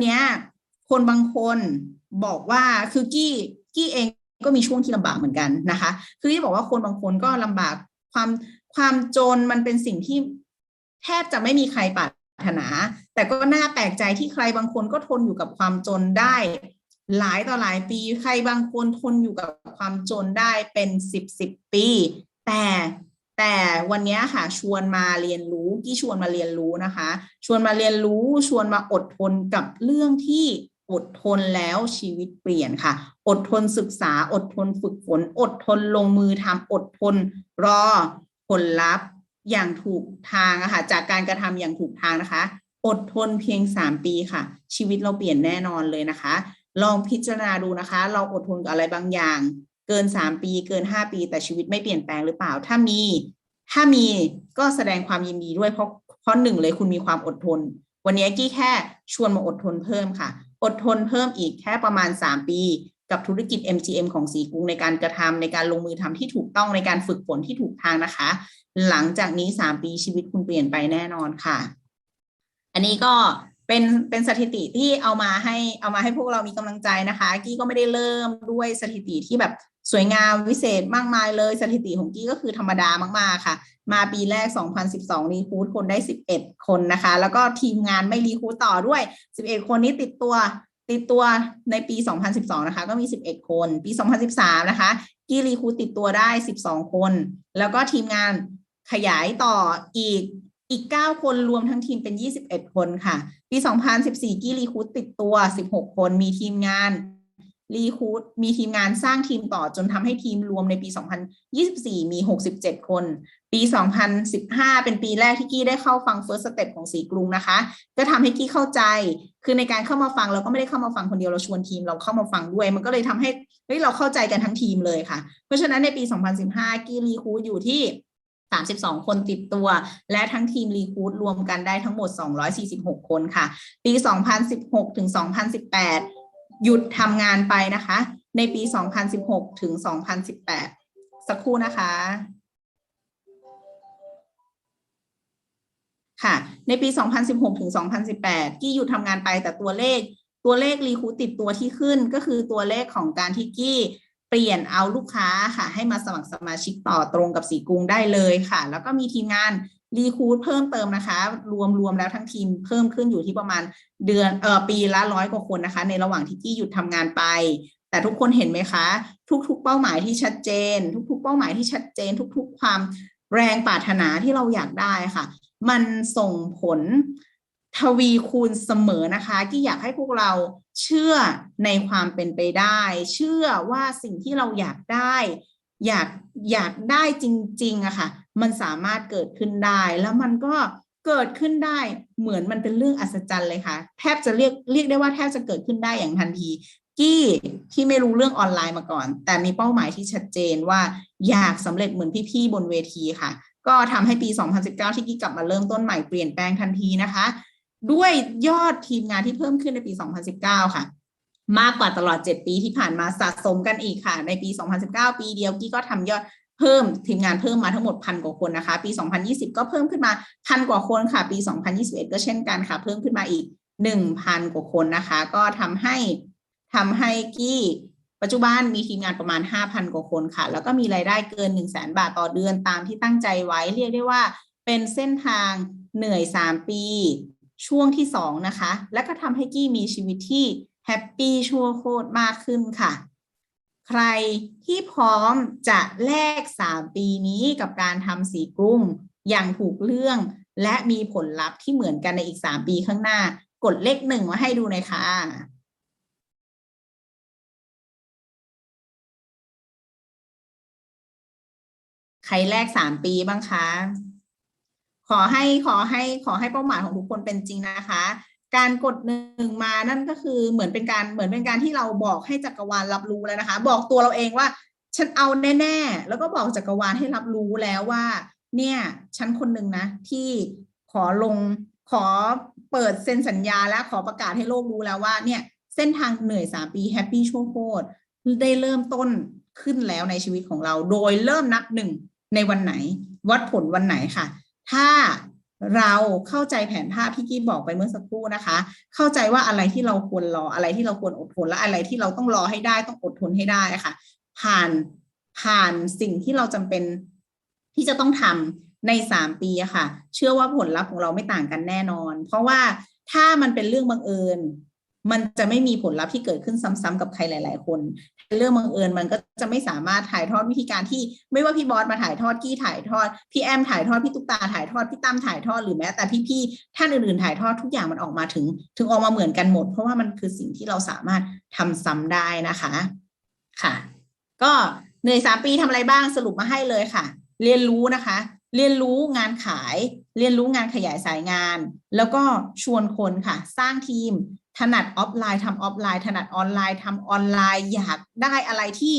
เนี้ย คนบางคนบอกว่าคือกี้กี้เองก็มีช่วงที่ลำบากเหมือนกันนะคะ คือที่บอกว่าคนบางคนก็ลำบากความความจนมันเป็นสิ่งที่แทบจะไม่มีใครปรารถนา แต่ก็น่าแปลกใจที่ใครบางคนก็ทนอยู่กับความจนได้ หลายต่อหลายปี ใครบางคนทนอยู่กับความจนได้เป็นสิบสิบปี แต่ แต่วันนี้ค่ะชวนมาเรียนรู้กี้ชวนมาเรียนรู้นะคะ ชวนมาเรียนรู้ชวนมาอดทนกับเรื่องที่อดทนแล้วชีวิตเปลี่ยนค่ะ อดทนศึกษา อดทนฝึกฝน อดทนลงมือทำอดทนรอผลลัพธ์อย่างถูกทางอะค่ะจากการกระทำอย่างถูกทางนะคะ อดทนเพียงสามปีค่ะ ชีวิตเราเปลี่ยนแน่นอนเลยนะคะ ลองพิจารณาดูนะคะ เราอดทนกับอะไรบางอย่าง เกินสามปีเกินห้าปี แต่ชีวิตไม่เปลี่ยนแปลงหรือเปล่า ถ้ามี ถ้ามีก็แสดงความยินดีด้วยเพราะเพราะหนึ่งเลยคุณมีความอดทน วันนี้กี้แค่ชวนมาอดทนเพิ่มค่ะ อดทนเพิ่มอีกแค่ประมาณ 3 ปี กับธุรกิจ MGM ของสีกรุงในการกระทำในการลงมือทำที่ถูกต้องในการฝึกฝนที่ถูกทางนะคะ หลังจากนี้ 3 ปีชีวิตคุณเปลี่ยนไปแน่นอนค่ะ อันนี้ก็เป็นเป็นสถิติที่เอามาให้เอามาให้พวกเรามีกำลังใจนะคะ กี้ก็ไม่ได้เริ่มด้วยสถิติที่แบบ สวยงามวิเศษมากมายเลยสถิติของกี้ก็คือธรรมดามากๆค่ะ มาปีแรก 2012 รีคูดคนได้ 11 คนนะคะ แล้วก็ทีมงานไม่รีคูดต่อด้วย 11 คนนี้ติดตัวติดตัวในปี 2012 นะคะ ก็มี 11 คน ปี 2013 นะคะ กี้รีคูดติดตัวได้ 12 คน แล้วก็ทีมงานขยายต่ออีกอีก 9 คนรวมทั้งทีมเป็น 21 คนค่ะ ปี 2014 กี้รีคูดติดตัว 16 คน มีทีมงาน รีคูดมีทีมงานสร้างทีมต่อจนทำให้ทีมรวมในปี 2024 มี 67 คน ปี 2015 เป็นปีแรกที่กี้ได้เข้าฟัง First Step ของสีกรุงนะคะ ก็ทำให้กี้เข้าใจ คือในการเข้ามาฟังเราก็ไม่ได้เข้ามาฟังคนเดียวเราชวนทีมเราเข้ามาฟังด้วย มันก็เลยทำให้เฮ้ยเราเข้าใจกันทั้งทีมเลยค่ะ เพราะฉะนั้นในปี 2015 กี้รีคูดอยู่ที่32 คนติดตัว และทั้งทีมรีคูดรวมกันได้ทั้งหมด 246 คนค่ะ ปี 2016 ถึง 2018 หยุดทำงานไปนะคะ ในปี 2016 ถึง 2018 สักครู่นะคะค่ะ ในปี 2016 ถึง 2018 กี้หยุดทำงานไปแต่ตัวเลข ตัวเลขรีคูติดตัวที่ขึ้นก็คือตัวเลขของการที่กี้เปลี่ยนเอาลูกค้าค่ะ ให้มาสมัครสมาชิกต่อตรงกับสีกรุงได้เลยค่ะ แล้วก็มีทีมงาน รีคูดเพิ่มเติมนะคะ รวมรวมแล้วทั้งทีมเพิ่มขึ้นอยู่ที่ประมาณเดือนเออปีละร้อยกว่าคนนะคะ ในระหว่างที่กี้หยุดทำงานไป แต่ทุกคนเห็นไหมคะ ทุก ๆ เป้าหมายที่ชัดเจน ทุก ๆ เป้าหมายที่ชัดเจน ทุก ๆ ความแรงปรารถนาที่เราอยากได้ค่ะ มันส่งผลทวีคูณเสมอนะคะที่อยากให้พวกเราเชื่อในความเป็นไปได้ เชื่อว่าสิ่งที่เราอยากได้ อยากอยากได้จริงๆอะค่ะ มันสามารถเกิดขึ้นได้ แล้วมันก็เกิดขึ้นได้เหมือนมันเป็นเรื่องอัศจรรย์เลยค่ะ แทบจะเรียกเรียกได้ว่าแทบจะเกิดขึ้นได้อย่างทันที กี้ที่ไม่รู้เรื่องออนไลน์มาก่อน แต่มีเป้าหมายที่ชัดเจนว่าอยากสำเร็จเหมือนพี่ๆบนเวทีค่ะ ก็ทำให้ปี 2019 ที่กี้กลับมาเริ่มต้นใหม่เปลี่ยนแปลงทันทีนะคะ ด้วยยอดทีมงานที่เพิ่มขึ้นในปี 2019 ค่ะมากกว่าตลอด 7 ปีที่ผ่านมาสะสมกันอีกค่ะ ในปี 2019 ปีเดียวกี้ก็ทำยอด เพิ่มทีมงานเพิ่มมาทั้งหมดพันกว่าคนนะคะ ปี 2020 ก็เพิ่มขึ้นมาพันกว่าคนค่ะ ปี 2021 ก็เช่นกันค่ะ เพิ่มขึ้นมาอีก 1,000 กว่าคนนะคะ ก็ทำให้ทำให้กี้ปัจจุบันมีทีมงานประมาณ 5,000 กว่าคนค่ะ แล้วก็มีรายได้เกิน 1 0 0 0 0แบาทต่อเดือนตามที่ตั้งใจไว้เรียกได้ว่าเป็นเส้นทางเหนื่อย 3 ปี ช่วงที่ 2 นะคะ และก็ทำให้กี้มีชีวิตที่แฮปปี้ชั่วโคตรมากขึ้นค่ะ ใครที่พร้อมจะแลก3ปีนี้กับการทำสีกรุ้ง อย่างถูกเรื่อง และมีผลลัพธ์ที่เหมือนกันในอีก3ปีข้างหน้า กดเลขหนึ่งมาให้ดูหน่อยค่ะใครแลกสามปีบ้างคะขอให้ขอให้ขอให้เป้าหมายของทุกคนเป็นจริงนะคะ การกดหนึ่งมานั่นก็คือเหมือนเป็นการเหมือนเป็นการที่เราบอกให้จักรวาลรับรู้แล้วนะคะ บอกตัวเราเองว่า ฉันเอาแน่ ๆ แล้วก็บอกจักรวาลให้รับรู้แล้วว่า เนี่ยฉันคนหนึ่งนะ ที่ขอลงขอเปิดเซ็นสัญญาและขอประกาศให้โลกรู้แล้วว่า เนี่ยเส้นทางเหนื่อยสามปีแฮปปี้ชั่วโคตรได้เริ่มต้นขึ้นแล้วในชีวิตของเรา โดยเริ่มนับหนึ่งในวันไหน วัดผลวันไหนค่ะ ถ้า เราเข้าใจแผนภาพที่กี้บอกไปเมื่อสักครู่นะคะ เข้าใจว่าอะไรที่เราควรรออะไรที่เราควรอดทนและอะไรที่เราต้องรอให้ได้ต้องอดทนให้ได้ค่ะ ผ่านผ่านสิ่งที่เราจำเป็นที่จะต้องทำในสามปีอะค่ะ เชื่อว่าผลลัพธ์ของเราไม่ต่างกันแน่นอน เพราะว่าถ้ามันเป็นเรื่องบังเอิญ มันจะไม่มีผลลัพธ์ที่เกิดขึ้นซ้ำๆกับใครหลาย ๆ คนเรื่องบังเอิญมันก็จะไม่สามารถถ่ายทอดวิธีการที่ ไม่ว่าพี่บอสมาถ่ายทอดกี้ถ่ายทอดพี่แอมถ่ายทอดพี่ตุ๊กตาถ่ายทอดพี่ตั้มถ่ายทอดหรือแม้แต่พี่ๆท่านอื่นๆถ่ายทอดทุกอย่างมันออกมาถึง ถึงออกมาเหมือนกันหมด เพราะว่ามันคือสิ่งที่เราสามารถทำซ้ำได้นะคะ ค่ะ ก็เหนื่อยสามปีทำอะไรบ้างสรุปมาให้เลยค่ะ เรียนรู้นะคะ เรียนรู้งานขาย เรียนรู้งานขยายสายงาน แล้วก็ชวนคนค่ะ สร้างทีม ถนัดออฟไลน์ทำออฟไลน์ ถนัดออนไลน์ทำออนไลน์ อยากได้อะไรที่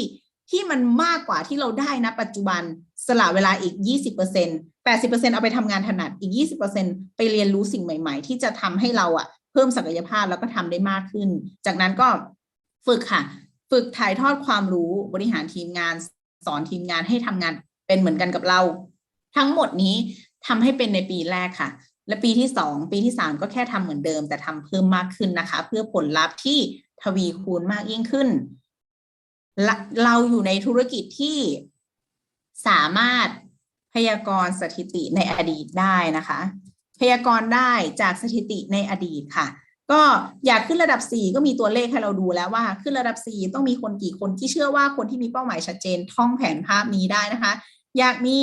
ที่มันมากกว่าที่เราได้นะปัจจุบันสละเวลาอีก 20% 80%เอาไปทำงานถนัดอีก 20%ไปเรียนรู้สิ่งใหม่ ๆ ที่จะทำให้เราอะเพิ่มศักยภาพแล้วก็ทำได้มากขึ้น จากนั้นก็ฝึกค่ะ ฝึกถ่ายทอดความรู้บริหารทีมงาน สอนทีมงานให้ทำงานเป็นเหมือนกันกับเรา ทั้งหมดนี้ทำให้เป็นในปีแรกค่ะ และปีที่สองปีที่สามก็แค่ทำเหมือนเดิม แต่ทำเพิ่มมากขึ้นนะคะ เพื่อผลลัพธ์ที่ทวีคูณมากยิ่งขึ้นละเราอยู่ในธุรกิจที่สามารถพยากรณ์สถิติในอดีตได้นะคะ พยากรณ์ได้จากสถิติในอดีตค่ะ ก็อยากขึ้นระดับ 4 ก็มีตัวเลขให้เราดูแล้วว่า ขึ้นระดับ 4 ต้องมีคนกี่คนที่เชื่อว่าคนที่มีเป้าหมายชัดเจนท่องแผนภาพนี้ได้นะคะ อยากมี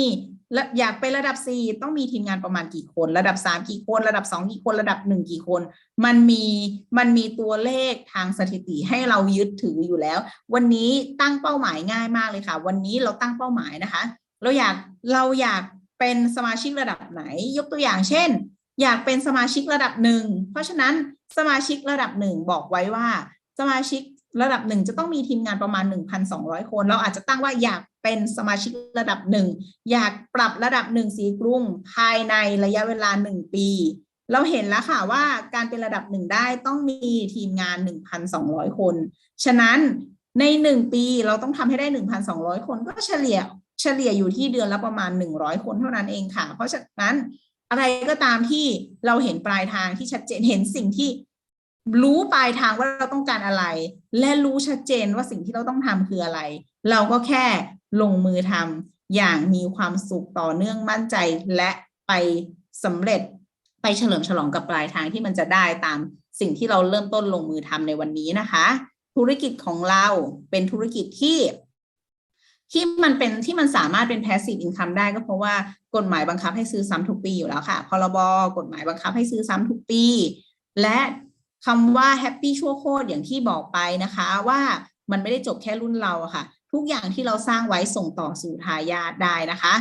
และอยากไประดับ4ต้องมีทีมงานประมาณกี่คน ระดับ3กี่คน ระดับ2กี่คน ระดับ1กี่คน มันมีมันมีตัวเลขทางสถิติให้เรายึดถืออยู่แล้ว วันนี้ตั้งเป้าหมายง่ายมากเลยค่ะ วันนี้เราตั้งเป้าหมายนะคะ เราอยากเราอยากเป็นสมาชิกระดับไหน ยกตัวอย่างเช่น อยากเป็นสมาชิกระดับหนึ่งเพราะฉะนั้นสมาชิกระดับหนึ่งบอกไว้ว่า สมาชิกระดับหนึ่งจะต้องมีทีมงานประมาณ 1,200 คน เราอาจจะตั้งว่าอยาก เป็นสมาชิกระดับหนึ่งอยากปรับระดับหนึ่งสีกรุงภายในระยะเวลาหนึ่งปี เราเห็นแล้วค่ะว่าการเป็นระดับหนึ่งได้ต้องมีทีมงาน 1,200 คน ฉะนั้นในหนึ่งปีเราต้องทำให้ได้ 1,200 คนก็เฉลี่ยเฉลี่ยอยู่ที่เดือนละประมาณ 100 คนเท่านั้นเองค่ะ เพราะฉะนั้นอะไรก็ตามที่เราเห็นปลายทางที่ชัดเจนเห็นสิ่งที่รู้ปลายทางว่าเราต้องการอะไร และรู้ชัดเจนว่าสิ่งที่เราต้องทำคืออะไร เราก็แค่ ลงมือทำอย่างมีความสุขต่อเนื่องมั่นใจและไปสำเร็จไปเฉลิมฉลองกับปลายทางที่มันจะได้ตามสิ่งที่เราเริ่มต้นลงมือทำในวันนี้นะคะ ธุรกิจของเราเป็นธุรกิจที่ที่มันเป็นที่มันสามารถเป็น passive income ได้ก็เพราะว่ากฎหมายบังคับให้ซื้อซ้ำทุกปีอยู่แล้วค่ะพรบกฎหมายบังคับให้ซื้อซ้ำทุกปี และคำว่า happy ชั่วโคตรอย่างที่บอกไปนะคะ ว่ามันไม่ได้จบแค่รุ่นเราค่ะ ทุกอย่างที่เราสร้างไว้ส่งต่อสู่ทายาทได้นะคะ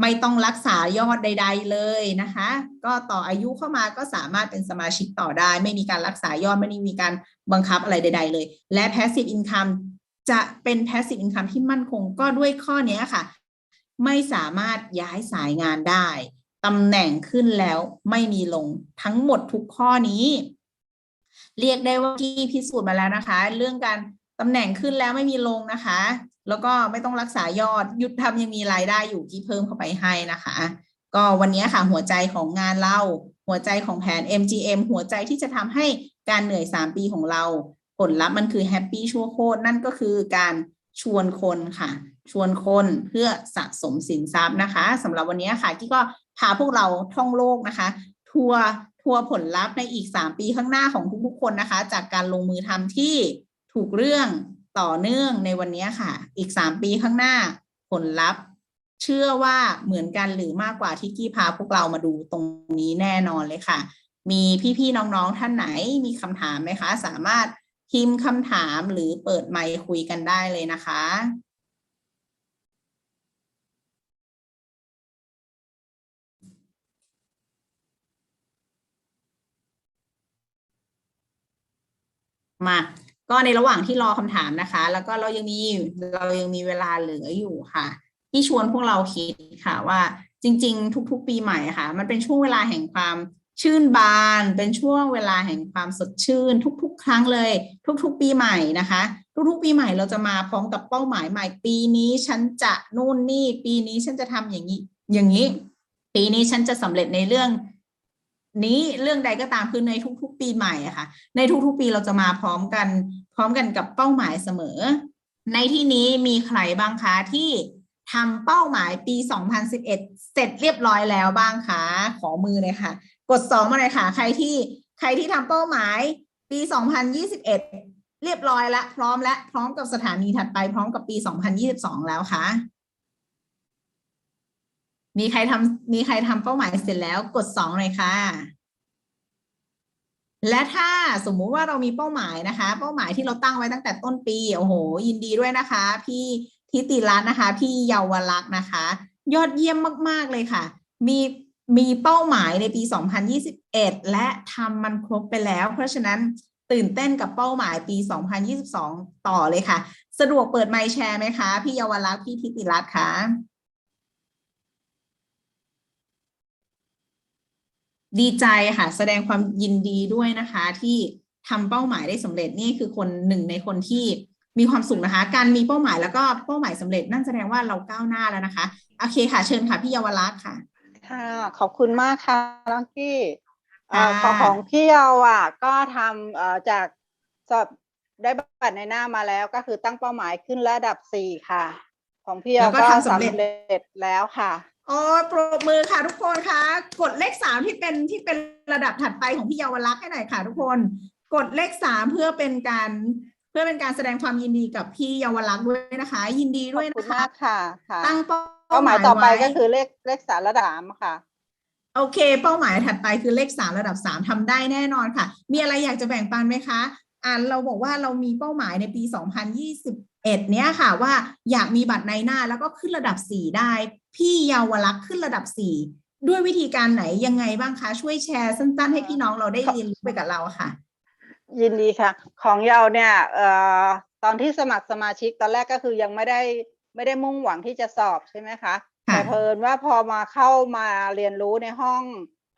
ไม่ต้องรักษายอดใด ๆ เลยนะคะ ก็ต่ออายุเข้ามาก็สามารถเป็นสมาชิกต่อได้ ไม่มีการรักษายอดไม่ได้มีการบังคับอะไรใด ๆ เลย และ passive income จะเป็น passive income ที่มั่นคงก็ด้วยข้อนี้ค่ะ ไม่สามารถย้ายสายงานได้ตำแหน่งขึ้นแล้วไม่มีลงทั้งหมดทุกข้อนี้ เรียกได้ว่าที่พิสูจน์มาแล้วนะคะ เรื่องการ ตำแหน่งขึ้นแล้วไม่มีลงนะคะ แล้วก็ไม่ต้องรักษายอดหยุดทำยังมีรายได้อยู่ที่เพิ่มเข้าไปให้นะคะ ก็วันนี้ค่ะหัวใจของงานเราหัวใจของแผน MGM หัวใจที่จะทำให้การเหนื่อย 3 ปีของเรา ผลลัพธ์มันคือแฮปปี้ชั่วโคตรนั่นก็คือการชวนคนค่ะ ชวนคนเพื่อสะสมสินทรัพย์นะคะสำหรับวันนี้ค่ะที่ก็พาพวกเราท่องโลกนะคะ ทัวร์ทัวร์ผลลัพธ์ในอีก 3 ปีข้างหน้าของทุกๆคนนะคะ จากการลงมือทำที่ ถูกเรื่องต่อเนื่องในวันนี้ค่ะ อีก3ปีข้างหน้าผลลัพธ์ เชื่อว่าเหมือนกันหรือมากกว่าที่กี้พาพวกเรามาดูตรงนี้แน่นอนเลยค่ะ มีพี่ๆน้องๆท่านไหนมีคำถามไหมคะ สามารถพิมพ์คำถามหรือเปิดไมค์คุยกันได้เลยนะคะมา ก็ในระหว่างที่รอคำถามนะคะ แล้วก็เรายังมีเรายังมีเวลาเหลืออยู่ค่ะ ที่ชวนพวกเราคิดค่ะว่าจริง ๆ ทุก ๆ ปีใหม่ค่ะ มันเป็นช่วงเวลาแห่งความชื่นบาน เป็นช่วงเวลาแห่งความสดชื่น ทุก ๆ ครั้งเลย ทุก ๆ ปีใหม่นะคะ ทุก ๆ ปีใหม่เราจะมาพร้อมกับเป้าหมายใหม่ ปีนี้ฉันจะนู่นนี่ ปีนี้ฉันจะทำอย่างนี้ อย่างนี้ ปีนี้ฉันจะสำเร็จในเรื่อง นี้เรื่องใดก็ตามคือในทุก ๆ ปีใหม่อะค่ะ ในทุก ๆ ปีเราจะมาพร้อมกัน พร้อมกันกับเป้าหมายเสมอ ในที่นี้มีใครบ้างคะที่ทำเป้าหมายปี 2011 เสร็จเรียบร้อยแล้วบ้างคะขอมือเลยค่ะ กดสองมาเลยค่ะ ใครที่ใครที่ทำเป้าหมายปี 2021 เรียบร้อยและ พร้อมและพร้อมกับสถานีถัดไปพร้อมกับปี 2022 แล้วค่ะ มีใครทำมีใครทำเป้าหมายเสร็จแล้วกดสองเลยค่ะ และถ้าสมมุติว่าเรามีเป้าหมายนะคะ เป้าหมายที่เราตั้งไว้ตั้งแต่ต้นปีโอ้โห ยินดีด้วยนะคะ พี่ทิติรัตน์นะคะ พี่เยาวลักษณ์นะคะ ยอดเยี่ยมมาก ๆเลยค่ะ มีมีเป้าหมายในปี 2021 และทำมันครบไปแล้ว เพราะฉะนั้นตื่นเต้นกับเป้าหมายปี 2022 ต่อเลยค่ะ สะดวกเปิดไมค์แชร์ไหมคะ พี่เยาวลักษณ์พี่ทิติรัตน์คะ ดีใจค่ะ แสดงความยินดีด้วยนะคะ ที่ทำเป้าหมายได้สำเร็จนี่คือคนหนึ่งในคนที่มีความสุขนะคะ การมีเป้าหมายแล้วก็เป้าหมายสำเร็จนั่นแสดงว่าเราก้าวหน้าแล้วนะคะ โอเคค่ะ เชิญค่ะ พี่เยาวรักษณ์ค่ะ ค่ะขอบคุณมากค่ะน้องกี้เอ่อค่ะของของพี่เยาอะก็ทำเอ่อจากสอบได้บัตรในหน้ามาแล้วก็คือตั้งเป้าหมายขึ้นระดับสี่ค่ะ ของพี่เยาแล้วก็ก็ทำสำสำเร็จ เร็จแล้วค่ะ โอ้ยปรบมือค่ะทุกคนคะกดเลขสามที่เป็นที่เป็นระดับถัดไปของพี่เยาวรักษณ์ให้หน่อยค่ะ ทุกคน กดเลขสามเพื่อเป็นการเพื่อเป็นการแสดงความยินดีกับพี่เยาวรักษณ์ด้วยนะคะ ยินดีขด้อวยบคุณนะคะ มากค่ะค่ะตั้งเป้าเป้าหมายต่อไปว้ก็คือเลขเลขสารระดับสามค่ะ โอเค เป้าหมายถัดไปคือเลขสามระดับสามทำได้แน่นอนค่ะ มีอะไรอยากจะแบ่งปันไหมคะ อ่าเราบอกว่าเรามีเป้าหมายในปี 2021เนี้ยค่ะว่าอยากมีบัตรในหน้าแล้วก็ขึ้นระดับสี่ได้ พี่เยาวลักษณ์ขึ้นระดับสี่ด้วยวิธีการไหนยังไงบ้างคะ ช่วยแชร์สั้นๆ ให้พี่น้องเราได้เรียนรู้ไปกับเราค่ะ ยินดีค่ะ ของเยาเนี่ยเอ่อตอนที่สมัครสมาชิกตอนแรกก็คือยังไม่ได้ไม่ได้มุ่งหวังที่จะสอบใช่ไหมคะค่ะแต่เพลินว่าพอมาเข้ามาเรียนรู้ในห้อง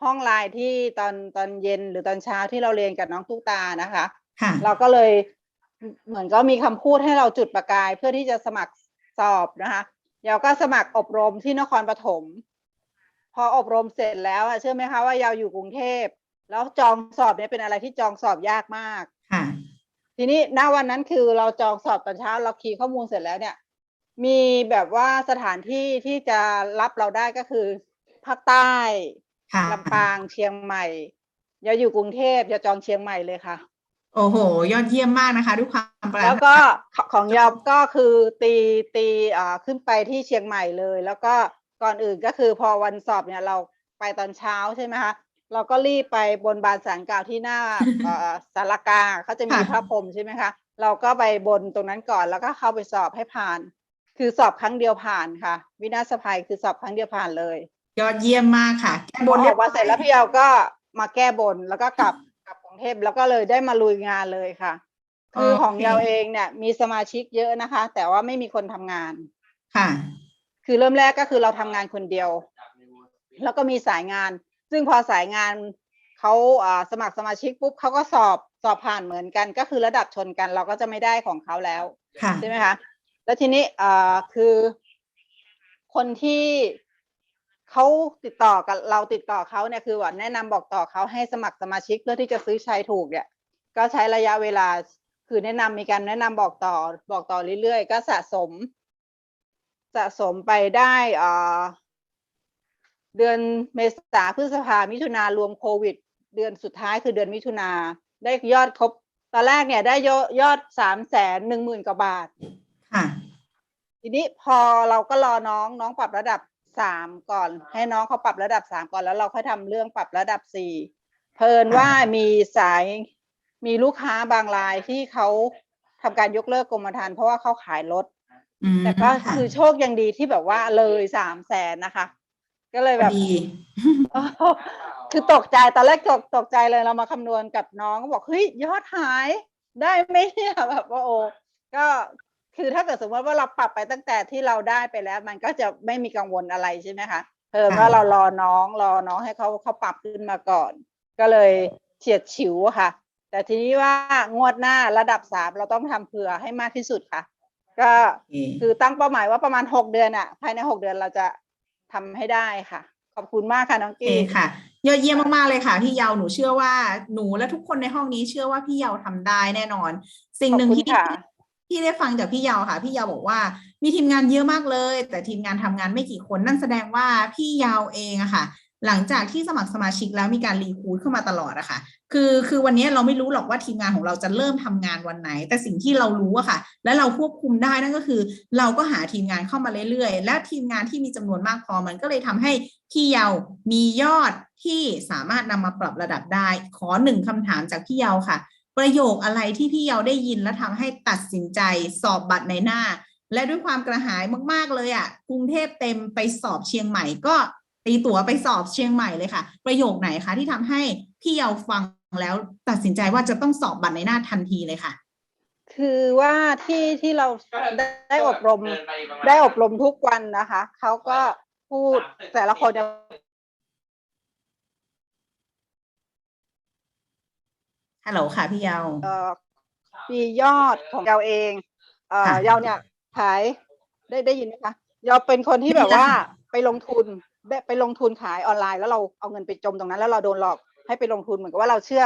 ห้องไลน์ที่ตอนตอนเย็นหรือตอนเช้าที่เราเรียนกับน้องตุ๊กตานะคะค่ะเราก็เลย เหมือนก็มีคำพูดให้เราจุดประกายเพื่อที่จะสมัครสอบนะคะเยาก็สมัครอบรมที่นครปฐมพออบรมเสร็จแล้วอะเชื่อไหมคะว่าเยาอยู่กรุงเทพแล้วจองสอบเนี่ยเป็นอะไรที่จองสอบยากมากค่ะ ทีนี้ณวันนั้นคือเราจองสอบตอนเช้าเราคีย์ข้อมูลเสร็จแล้วเนี่ย มีแบบว่าสถานที่ที่จะรับเราได้ก็คือภาคใต้ค่ะลำปางเชียงใหม่อย่าอยู่กรุงเทพอย่าจองเชียงใหม่เลยค่ะ โอ้โห ยอดเยี่ยมมากนะคะด้วยความปรารถนาแล้วก็ของของยอมก็คือตีตีอ่าขึ้นไปที่เชียงใหม่เลย แล้วก็ก่อนอื่นก็คือพอวันสอบเนี่ยเราไปตอนเช้าใช่ไหมคะเราก็รีบไปบนบานสารกล่าวที่หน้าเอ่อสารกลางเขาจะมีพระพรหมใช่ไหมคะเราก็ไปบนตรงนั้นก่อนแล้วก็เข้าไปสอบให้ผ่าน คือสอบครั้งเดียวผ่านค่ะ วินาศภัยคือสอบครั้งเดียวผ่านเลย ยอดเยี่ยมมากค่ะแก้บบนนเรีเรียยบบร้อยเสร็จแล้วพี่เยาก็มาแก้บนแล้วก็กลับ กลับกรุงเทพแล้วก็เลยได้มาลุยงานเลยค่ะ คือของเยาเองเนี่ย มีสมาชิกเยอะนะคะ แต่ว่าไม่มีคนทำงานค่ะ คือเริ่มแรกก็คือเราทำงานคนเดียว แล้วก็มีสายงาน ซึ่งพอสายงานเขาอ่าสมัครสมาชิกปุ๊บเขาก็สอบสอบผ่านเหมือนกัน ก็คือระดับชนกัน เราก็จะไม่ได้ของเขาแล้วค่ะใช่ไหมคะแล้วทีนี้อ่าคือคนที่ เขาติดต่อกับเราติดต่อเขาเนี่ยคือว่าแนะนำบอกต่อเขาให้สมัครสมาชิกเพื่อที่จะซื้อใช้ถูกเนี่ย ก็ใช้ระยะเวลาคือแนะนำมีการแนะนำบอกต่อบอกต่อเรื่อยๆ ก็สะสม สะสมไปได้อ่าเดือนเมษาพฤษภามิถุนารวมโควิด เดือนสุดท้ายคือเดือนมิถุนาได้ยอดครบ ตอนแรกเนี่ยได้ยอดยอดสามแสนหนึ่งหมื่นกว่าบาท ค่ะ ทีนี้พอเราก็รอน้องน้องปรับระดับ สามก่อน ให้น้องเขาปรับระดับสามก่อนแล้วเราค่อยทำเรื่องปรับระดับสี่เพลินว่ามีสายมีลูกค้าบางรายที่เขาทำการยกเลิกกรมธรรม์เพราะว่าเขาขายรถอืมแต่ก็ค่ะคือโชคยังดีที่แบบว่าเลยสามแสนนะคะ ก็เลยแบบดีคือตกใจตอนแรกตกตกใจเลยเรามาคำนวณกับน้องก็บอกเฮ้ยยอดหายได้ไหมเนี่ยแบบว่าโอ้ก็ คือถ้าเกิดสมมติว่าเราปรับไปตั้งแต่ที่เราได้ไปแล้ว มันก็จะไม่มีกังวลอะไรใช่ไหมคะเพิ่มว่าเรารอน้องรอน้องให้เขาเขาปรับขึ้นมาก่อน ก็เลยเฉียดฉิวอะค่ะ แต่ทีนี้ว่างวดหน้าระดับสามเราต้องทำเผื่อให้มากที่สุดค่ะ ก็โอเคคือตั้งเป้าหมายว่าประมาณหกเดือนอะภายในหกเดือนเราจะทำให้ได้ค่ะ ขอบคุณมากค่ะน้องโอเคกีค่ะยอดเยี่ยมมากๆเลยค่ะพี่เยาหนูเชื่อว่าหนูและทุกคนในห้องนี้เชื่อว่าพี่เยาทำได้แน่นอน สิ่งหนึ่งขอบคุณที่ค่ะ ที่ได้ฟังจากพี่เยาวค่ะ พี่เยาวบอกว่า มีทีมงานเยอะมากเลย แต่ทีมงานทำงานไม่กี่คนนั่นแสดงว่าพี่เยาวเองอะค่ะ หลังจากที่สมัครสมาชิกแล้วมีการรีคูดเข้ามาตลอดอะค่ะ คือคือวันนี้เราไม่รู้หรอกว่าทีมงานของเราจะเริ่มทำงานวันไหน แต่สิ่งที่เรารู้อะค่ะ และเราควบคุมได้นั่นก็คือ เราก็หาทีมงานเข้ามาเรื่อยๆ และทีมงานที่มีจำนวนมากพอมันก็เลยทำให้พี่เยาวมียอดที่สามารถนำมาปรับระดับได้ ขอหนึ่งคำถามจากพี่เยาวค่ะ ประโยคอะไรที่พี่เยาได้ยินและทำให้ตัดสินใจสอบบัตรในหน้า และด้วยความกระหายมากๆเลยอะกรุงเทพเต็มไปสอบเชียงใหม่ ก็ตีตั๋วไปสอบเชียงใหม่เลยค่ะ ประโยคไหนคะที่ทำให้พี่เยาฟังแล้วตัดสินใจว่าจะต้องสอบบัตรในหน้าทันทีเลยค่ะ คือว่าที่ที่เราได้ได้อบรมได้อบรมทุกวันนะคะเขาก็พูดแต่ละคนจะ ฮัลโหลค่ะพี่เยาเอ่อมียอดของเราเอง เอ่อค่ะ เราเนี่ยขายได้ได้ยินไหมคะเราเป็นคนที่แบบว่าไปลงทุนได้ไปลงทุนขายออนไลน์ แล้วเราเอาเงินไปจมตรงนั้น แล้วเราโดนหลอกให้ไปลงทุนเหมือนกับว่าเราเชื่อ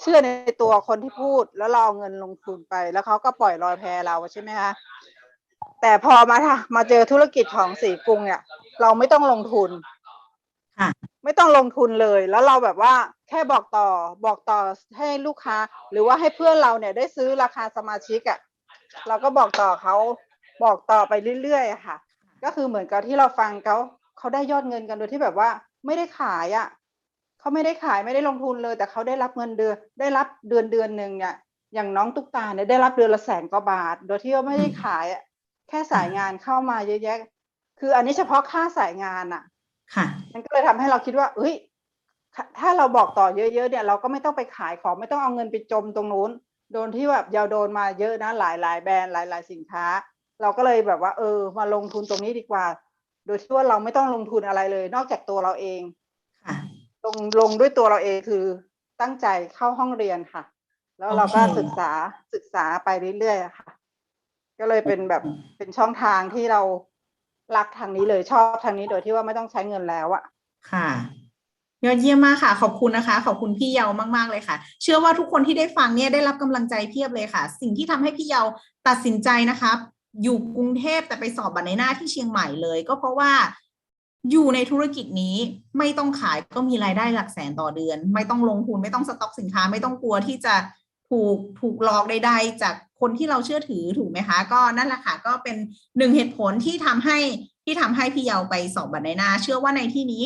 เชื่อในตัวคนที่พูด แล้วเราเอาเงินลงทุนไป แล้วเขาก็ปล่อยลอยแพเราใช่ไหมคะแต่พอมาทะมาเจอธุรกิจของสีกรุงเนี่ย เราไม่ต้องลงทุน ค่ะ ไม่ต้องลงทุนเลย แล้วเราแบบว่า แค่บอกต่อบอกต่อให้ลูกค้า หรือว่าให้เพื่อนเราเนี่ยได้ซื้อราคาสมาชิกอะ่ะเราก็บอกต่อเขาบอกต่อไปเรื่อยๆอะค่ะ ก็คือเหมือนกับที่เราฟังเขาเขาได้ยอดเงินกันโดยที่แบบว่าไม่ได้ขายอะ่ะเขาไม่ได้ขายไม่ได้ลงทุนเลย แต่เขาได้รับเงินเดือนได้รับเดือนเดือนหนึ่งเนี่ยอย่างน้องตุ๊กตาเนี่ยได้รับเดือนละแสนกว่าบาท โดยที่ว่าไม่ได้ขายอะแค่สายงานเข้ามาเยอะแยะ คืออันนี้เฉพาะค่าสายงานอะ ค่ะ มันก็เลยทำให้เราคิดว่าเอ้ย ถ้าถ้าเราบอกต่อเยอะๆเนี่ยเราก็ไม่ต้องไปขายของไม่ต้องเอาเงินไปจมตรงนู้น โดนที่แบบยาวโดนมาเยอะนะหลายหลายๆแบรนด์หลายหลายๆสินค้า เราก็เลยแบบว่าเออมาลงทุนตรงนี้ดีกว่า โดยที่ว่าเราไม่ต้องลงทุนอะไรเลย นอกจากตัวเราเองค่ะลงลงด้วยตัวเราเองคือตั้งใจเข้าห้องเรียนค่ะ แล้วเราก็โอเคศึกษาศึกษาไปเรื่อยๆอะค่ะ ก็เลยเป็นแบบเป็นช่องทางที่เรารักทางนี้เลยชอบทางนี้โดยที่ว่าไม่ต้องใช้เงินแล้วอะค่ะ ยอดเยี่ยมมากค่ะ ขอบคุณนะคะ ขอบคุณพี่เยาวมาก ๆ เลยค่ะ เชื่อว่าทุกคนที่ได้ฟังเนี่ยได้รับกำลังใจเพียบเลยค่ะ สิ่งที่ทำให้พี่เยาวตัดสินใจนะคะ อยู่กรุงเทพแต่ไปสอบบัตรในหน้าที่เชียงใหม่เลย ก็เพราะว่าอยู่ในธุรกิจนี้ไม่ต้องขายก็มีรายได้หลักแสนต่อเดือน ไม่ต้องลงทุนไม่ต้องสต็อกสินค้า ไม่ต้องกลัวที่จะถูกถูกหลอกใด ๆ จากคนที่เราเชื่อถือถูกไหมคะ ก็นั่นแหละค่ะก็เป็นหนึ่งเหตุผลที่ทำให้ที่ทำให้พี่เยาไปสอบบัตรในหน้า เชื่อว่าในที่นี้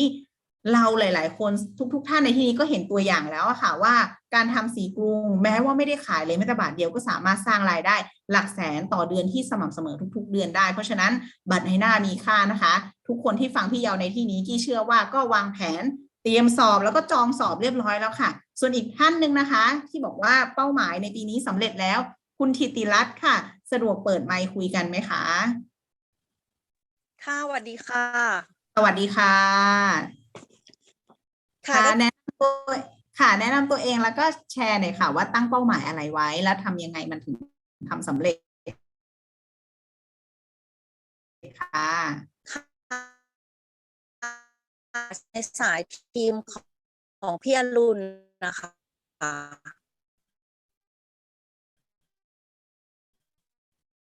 เราหลาย ๆ คนทุก ๆ ท่านในที่นี้ก็เห็นตัวอย่างแล้วค่ะว่าการทำสีกรุงแม้ว่าไม่ได้ขายเลยแม้แต่บาทเดียวก็สามารถสร้างรายได้ หลักแสนต่อเดือนที่สม่ำเสมอทุก ๆ เดือนได้ เพราะฉะนั้นบัตรในหน้ามีค่านะคะ ทุกคนที่ฟังพี่เยาในที่นี้กี้เชื่อว่าก็วางแผนเตรียมสอบแล้วก็จองสอบเรียบร้อยแล้วค่ะ ส่วนอีกท่านหนึ่งนะคะ ที่บอกว่าเป้าหมายในปีนี้สำเร็จแล้ว คุณธิติรัตน์ค่ะ สะดวกเปิดไมค์คุยกันไหมคะค่ะสวัสดีค่ะ สวัสดีค่ะ ค่ะค่ะแนะนำตัวค่ะ แนะนำตัวเองแล้วก็แชร์หน่อยค่ะ ว่าตั้งเป้าหมายอะไรไว้ แล้วทำยังไงมันถึงทำสำเร็จค่ะในสายทีมของของพี่อรุณนะคะ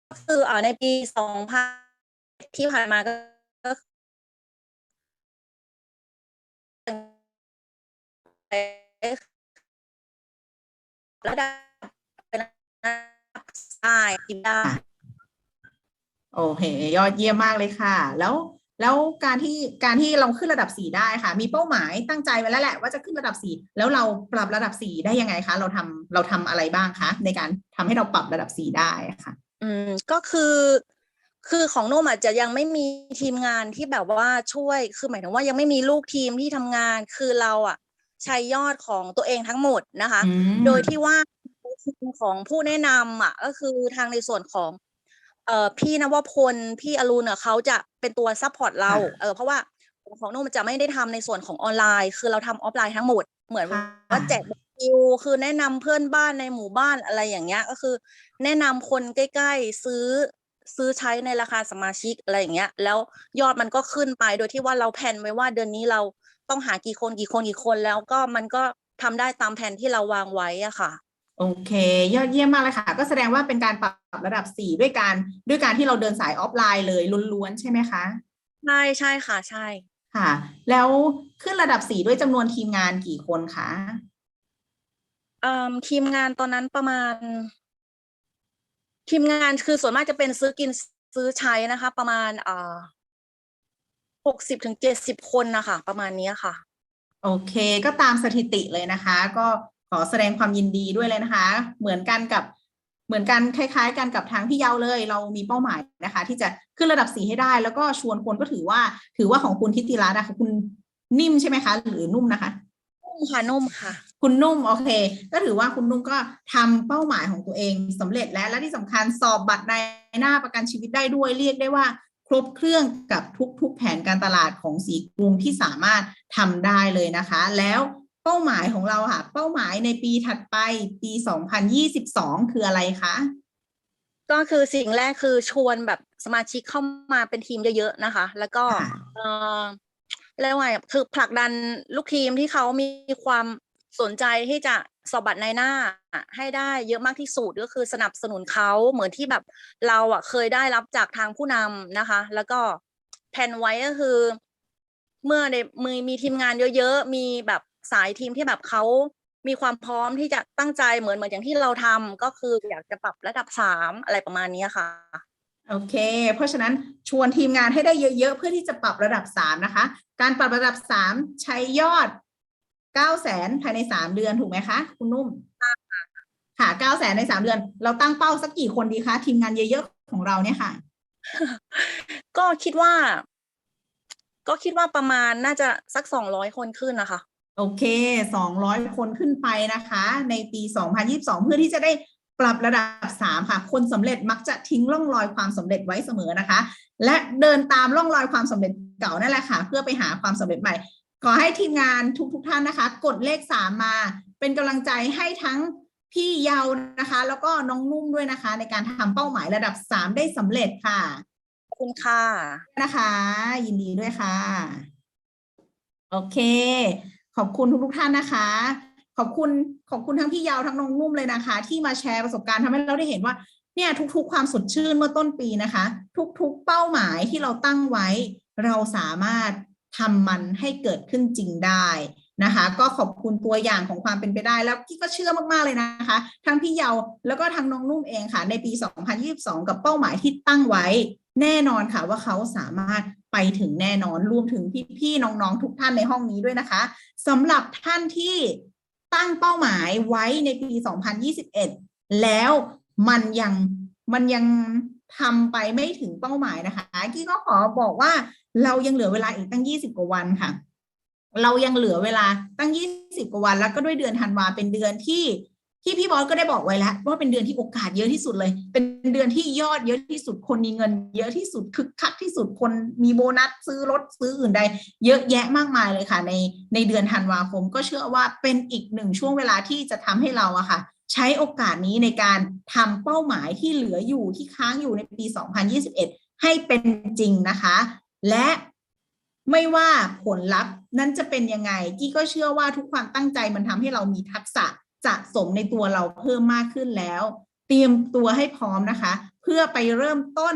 ก็คืออ่าในปีสองพันที่ผ่านมาก็ ระดับเป็นสายทีมได้โอเค ยอดเยี่ยมมากเลยค่ะ แล้วแล้วการที่การที่เราขึ้นระดับสี่ได้ค่ะ มีเป้าหมายตั้งใจไว้แล้วแหละ ว่าจะขึ้นระดับสี่แล้วเราปรับระดับสี่ได้ยังไงคะ เราทำเราทำอะไรบ้างคะในการทำให้เราปรับระดับสี่ได้ค่ะ อืมก็คือคือของนุ่มอาจจะยังไม่มีทีมงานที่แบบว่าช่วย คือหมายถึงว่ายังไม่มีลูกทีมที่ทำงาน คือเราอะ ใช้ยอดของตัวเองทั้งหมดนะคะอืมโดยที่ว่าทีมของผู้แนะนำอะก็คือทางในส่วนของเอ่อพี่นวพลพี่อรุณเนี่ยเขาจะเป็นตัวซัพพอร์ตเราค่ะเออเพราะว่าของนุ่มมันจะไม่ได้ทำในส่วนของออนไลน์ คือเราทำออฟไลน์ทั้งหมด เหมือนค่ะว่าแจกคิวคือแนะนำเพื่อนบ้านในหมู่บ้านอะไรอย่างเงี้ยก็คือ แนะนำคนใกล้ๆซื้อซื้อใช้ในราคาสมาชิกอะไรอย่างเงี้ย แล้วยอดมันก็ขึ้นไปโดยที่ว่าเราแผนไว้ว่าเดือนนี้เรา ต้องหากี่คนกี่คนกี่คนแล้วก็มันก็ทำได้ตามแผนที่เราวางไว้อะค่ะ โอเค ยอดเยี่ยมมากเลยค่ะ ก็แสดงว่าเป็นการปรับระดับสี่ด้วยการด้วยการที่เราเดินสายออฟไลน์เลยล้วนๆใช่ไหมคะใช่ใช่ค่ะใช่ค่ะ แล้วขึ้นระดับสี่ด้วยจำนวนทีมงานกี่คนคะเอ่อทีมงานตอนนั้นประมาณ ทีมงานคือส่วนมากจะเป็นซื้อกินซื้อใช้นะคะ ประมาณเอ่อ หกสิบถึงเจ็ดสิบคนนะคะประมาณนี้ค่ะ โอเคก็ตามสถิติเลยนะคะ ก็ขอแสดงความยินดีด้วยเลยนะคะ เหมือนกันกับเหมือนกันคล้าย ๆ กันกับทางพี่เยาวเลย เรามีเป้าหมายนะคะ ที่จะขึ้นระดับสี่ให้ได้ แล้วก็ชวนคนก็ถือว่า ถือว่าของคุณทิติรัตน์นะคะคุณนิ่มใช่ไหมคะ หรือนุ่มนะคะนุ่มค่ะนุ่มค่ะ คุณนุ่มโอเค ก็ถือว่าคุณนุ่มก็ทำเป้าหมายของตัวเองสำเร็จแล้วและที่สำคัญสอบบัตรในหน้าประกันชีวิตได้ด้วยเรียกได้ว่า ครบเครื่องกับทุกๆ แผนการตลาดของสีกรุงที่สามารถทำได้เลยนะคะ แล้วเป้าหมายของเราค่ะ เป้าหมายในปีถัดไปปี 2022 คืออะไรคะก็คือสิ่งแรกคือชวนแบบสมาชิกเข้ามาเป็นทีมเยอะๆนะคะ แล้วก็ค่ะเอ่อเรียกว่าไงคือผลักดันลูกทีมที่เขามีความสนใจที่จะ สอบบัตรในหน้าให้ได้เยอะมากที่สุดก็คือสนับสนุนเขาเหมือนที่แบบเราอะเคยได้รับจากทางผู้นำนะคะ แล้วก็แผนไว้ก็คือ เมื่อในมือมีทีมงานเยอะๆมีแบบสายทีมที่แบบเขามีความพร้อมที่จะตั้งใจเหมือนเหมือนอย่างที่เราทำก็คืออยากจะปรับระดับสามอะไรประมาณนี้ค่ะโอเค เพราะฉะนั้นชวนทีมงานให้ได้เยอะๆ เพื่อที่จะปรับระดับ 3 นะคะ การปรับระดับ 3 ใช้ยอด 9แสนภายใน3เดือนถูกไหมคะ คุณนุ่ม ค่ะ9แสนใน3เดือน เราตั้งเป้าสักกี่คนดีคะทีมงานเยอะๆของเราเนี่ยค่ะ ก็คิดว่า ก็คิดว่าประมาณน่าจะสักสองร้อยคนขึ้นนะคะ โอเค200คนขึ้นไปนะคะ ในปี2022เพื่อที่จะได้ปรับระดับ3ค่ะ คนสำเร็จมักจะทิ้งร่องรอยความสำเร็จไว้เสมอนะคะ และเดินตามร่องรอยความสำเร็จเก่านั่นแหละค่ะ เพื่อไปหาความสำเร็จใหม่ ขอให้ทีมงานทุกๆทท่านนะคะ กดเลข3มา เป็นกำลังใจให้ทั้งพี่เยาวนะคะ แล้วก็น้องนุ่มด้วยนะคะ ในการทำเป้าหมายระดับ3ได้สำเร็จค่ะขอบคุณค่ะ นะคะ ยินดีด้วยค่ะ โอเค ขอบคุณทุกๆท่านนะคะ ขอบคุณขอบคุณทั้งพี่ยาวทั้งน้องนุ่มเลยนะคะ ที่มาแชร์ประสบการณ์ทำให้เราได้เห็นว่าเนี่ยทุกๆ ความสดชื่นเมื่อต้นปีนะคะ ทุกๆ เป้าหมายที่เราตั้งไว้ เราสามารถ ทำมันให้เกิดขึ้นจริงได้นะคะก็ขอบคุณตัวอย่างของความเป็นไปได้ แล้วกี้ก็เชื่อมากๆเลยนะคะ ทั้งพี่เยาวแล้วก็ทั้งน้องนุ่มเองค่ะ ในปี 2022 กับเป้าหมายที่ตั้งไว้ แน่นอนค่ะว่าเขาสามารถไปถึงแน่นอนรวมถึงพี่ๆน้องๆทุกท่านในห้องนี้ด้วยนะคะสำหรับท่านที่ตั้งเป้าหมายไว้ในปี 2021 แล้วมันยังมันยังทำไปไม่ถึงเป้าหมายนะคะกี้ก็ขอบอกว่า เรายังเหลือเวลาอีกตั้ง20กว่าวันค่ะ เรายังเหลือเวลาตั้ง20กว่าวันแล้วก็ด้วยเดือนธันวาเป็นเดือนที่ที่พี่บอสก็ได้บอกไว้แล้วว่าเป็นเดือนที่โอกาสเยอะที่สุดเลย เป็นเดือนที่ยอดเยอะที่สุดคนมีเงิน เยอะที่สุดคึกคักที่สุดคนมีโบนัสซื้อรถซื้ออื่นใด เยอะแยะมากมายเลยค่ะ ในในเดือนธันวาคมก็เชื่อว่าเป็นอีกหนึ่งช่วงเวลาที่จะทำให้เราอะค่ะ ใช้โอกาสนี้ในการทำเป้าหมายที่เหลืออยู่ที่ค้างอยู่ในปี 2021 ให้เป็นจริงนะคะ และไม่ว่าผลลัพธ์นั้นจะเป็นยังไงกี้ก็เชื่อว่าทุกความตั้งใจมันทำให้เรามีทักษะสะสมในตัวเราเพิ่มมากขึ้นแล้ว เตรียมตัวให้พร้อมนะคะ เพื่อไปเริ่มต้น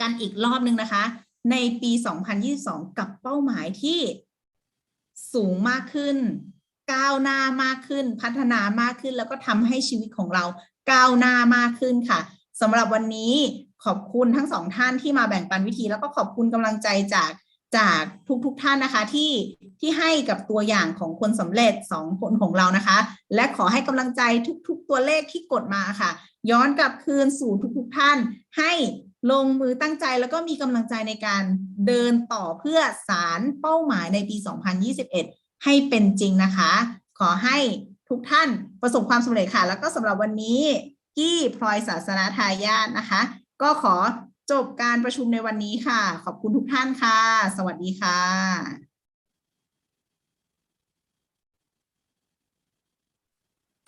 กันอีกรอบหนึ่งนะคะ ในปี 2022 กับเป้าหมายที่สูงมากขึ้น ก้าวหน้ามากขึ้น พัฒนามากขึ้น แล้วก็ทำให้ชีวิตของเราก้าวหน้ามากขึ้นค่ะสำหรับวันนี้ ขอบคุณทั้งสองท่านที่มาแบ่งปันวิธี แล้วก็ขอบคุณกำลังใจจากจากทุกๆทท่านนะคะที่ที่ให้กับตัวอย่างของคนสำเร็จสองคนของเรานะคะ และขอให้กำลังใจทุก ๆ ตัวเลขที่กดมาค่ะ ย้อนกลับคืนสู่ทุกๆท่าน ให้ลงมือตั้งใจแล้วก็มีกำลังใจในการเดินต่อเพื่อสารเป้าหมายในปี 2021 ให้เป็นจริงนะคะ ขอให้ทุกท่านประสบความสำเร็จค่ะ แล้วก็สำหรับวันนี้กี้พลอยศาสนาทายาทนะคะ ก็ขอจบการประชุมในวันนี้ค่ะ ขอบคุณทุกท่านค่ะ สวัสดีค่ะ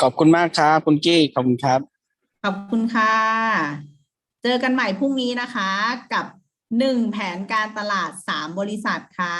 ขอบคุณมากครับคุณกี้ขอบคุณครับ ขอบคุณค่ะ เจอกันใหม่พรุ่งนี้นะคะ กับหนึ่งแผนการตลาดสามบริษัทค่ะ